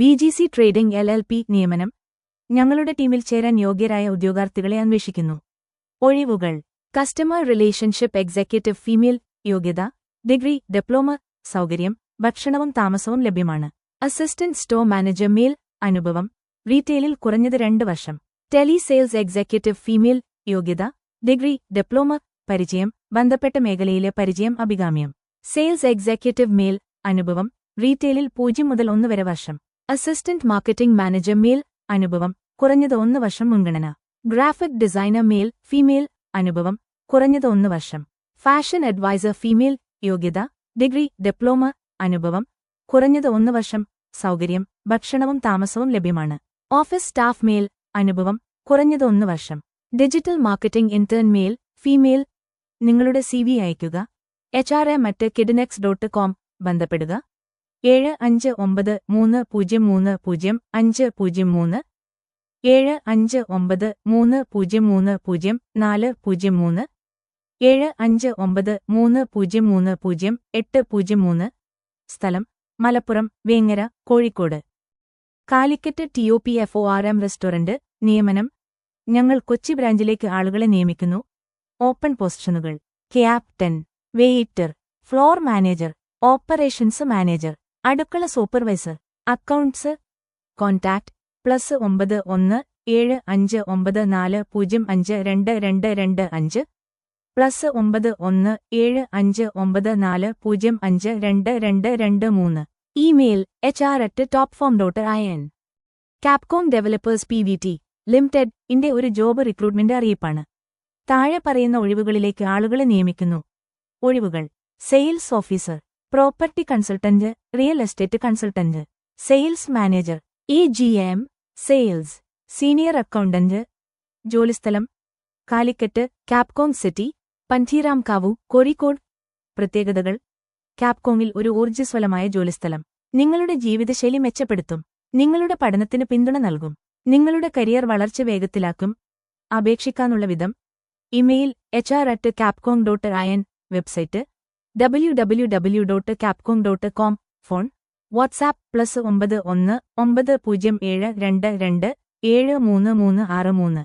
B G C trading L L P നിയമനം ഞങ്ങളുടെ ടീമിൽ ചേരാൻ യോഗ്യരായ ഉദ്യോഗാർത്ഥികളെ അന്വേഷിക്കുന്നു. ഒഴിവുകൾ. കസ്റ്റമർ റിലേഷൻഷിപ്പ് എക്സിക്യൂട്ടീവ് ഫീമെയിൽ യോഗ്യത ഡിഗ്രി ഡിപ്ലോമ സൗകര്യം ഭക്ഷണവും താമസവും ലഭ്യമാണ്. അസിസ്റ്റന്റ് സ്റ്റോർ മാനേജർ മേൽ അനുഭവം റീറ്റെയിലിൽ കുറഞ്ഞത് രണ്ട് വർഷം. ടെലി സെയിൽസ് എക്സിക്യൂട്ടീവ് ഫീമെയിൽ യോഗ്യത ഡിഗ്രി ഡിപ്ലോമ പരിചയം ബന്ധപ്പെട്ട മേഖലയിലെ പരിചയം അഭികാമ്യം. സെയിൽസ് എക്സിക്യൂട്ടീവ് മേൽ അനുഭവം റീറ്റെയിലിൽ പൂജ്യം മുതൽ ഒന്ന് വരെ വർഷം. അസിസ്റ്റന്റ് മാർക്കറ്റിംഗ് മാനേജർ മേൽ അനുഭവം കുറഞ്ഞത് ഒന്ന് വർഷം മുൻഗണന. ഗ്രാഫിക് ഡിസൈനർ മേൽ ഫീമെയിൽ അനുഭവം കുറഞ്ഞത് ഒന്ന് വർഷം. ഫാഷൻ അഡ്വൈസർ ഫീമെയിൽ യോഗ്യത ഡിഗ്രി ഡിപ്ലോമ അനുഭവം കുറഞ്ഞത് ഒന്ന് വർഷം. സൗകര്യം ഭക്ഷണവും താമസവും ലഭ്യമാണ്. ഓഫീസ് സ്റ്റാഫ് മേൽ അനുഭവം കുറഞ്ഞത് ഒന്ന് വർഷം. Digital marketing intern male female നിങ്ങളുടെ സി വി അയയ്ക്കുക. എച്ച് ആർ എ മറ്റ് കിഡ്നെക്സ് ഡോട്ട് കോം ബന്ധപ്പെടുക. ഏഴ് അഞ്ച് ഒമ്പത് മൂന്ന് പൂജ്യം മൂന്ന് പൂജ്യം അഞ്ച് പൂജ്യം മൂന്ന്. ഏഴ് അഞ്ച് ഒമ്പത് മൂന്ന് പൂജ്യം മൂന്ന് പൂജ്യം നാല് പൂജ്യം മൂന്ന്. ഏഴ് അഞ്ച് ഒമ്പത് മൂന്ന് പൂജ്യം മൂന്ന് പൂജ്യം എട്ട് പൂജ്യം മൂന്ന്. സ്ഥലം Malappuram Vengara Kozhikode. Calicut T O P F O R M restaurant നിയമനം. ഞങ്ങൾ കൊച്ചി ബ്രാഞ്ചിലേക്ക് ആളുകളെ നിയമിക്കുന്നു. Open പൊസിഷനുകൾ captain waiter. Floor manager. Operations manager. അടുക്കള സൂപ്പർവൈസർ അക്കൗണ്ട്സ് കോൺടാക്ട് പ്ലസ് ഒമ്പത് ഒന്ന് ഏഴ് അഞ്ച് ഒമ്പത് നാല് പൂജ്യം അഞ്ച് രണ്ട് രണ്ട് രണ്ട് അഞ്ച് പ്ലസ് ഒമ്പത് ഒന്ന് ഏഴ് അഞ്ച് ഒമ്പത് നാല് പൂജ്യം അഞ്ച് രണ്ട് രണ്ട് രണ്ട് മൂന്ന്. Email H R at top form dot I N. Capcom developers P V T limited ഇന്റെ ഒരു ജോബ് റിക്രൂട്ട്മെന്റ് അറിയിപ്പാണ്. താഴെ പറയുന്ന ഒഴിവുകളിലേക്ക് ആളുകളെ നിയമിക്കുന്നു. ഒഴിവുകൾ sales officer property consultant real estate consultant sales manager E G M sales senior accountant ജോലിസ്ഥലം Calicut Capcom city Pantheerankavu Kozhikode. പ്രത്യേകതകൾ കാപ്കോങ്ങിൽ ഒരു ഊർജസ്വലമായ ജോലിസ്ഥലം. നിങ്ങളുടെ ജീവിതശൈലി മെച്ചപ്പെടുത്തും. നിങ്ങളുടെ പഠനത്തിന് പിന്തുണ നൽകും. നിങ്ങളുടെ കരിയർ വളർച്ച വേഗത്തിലാക്കും. അപേക്ഷിക്കാനുള്ള വിധം. Email H R at Capcom dot in website W W W dot Capcom dot com phone WhatsApp plus ഒമ്പത് ഒന്ന് ഒമ്പത് പൂജ്യം ഏഴ് രണ്ട് രണ്ട് ഏഴ് മൂന്ന് മൂന്ന് ആറ് മൂന്ന്.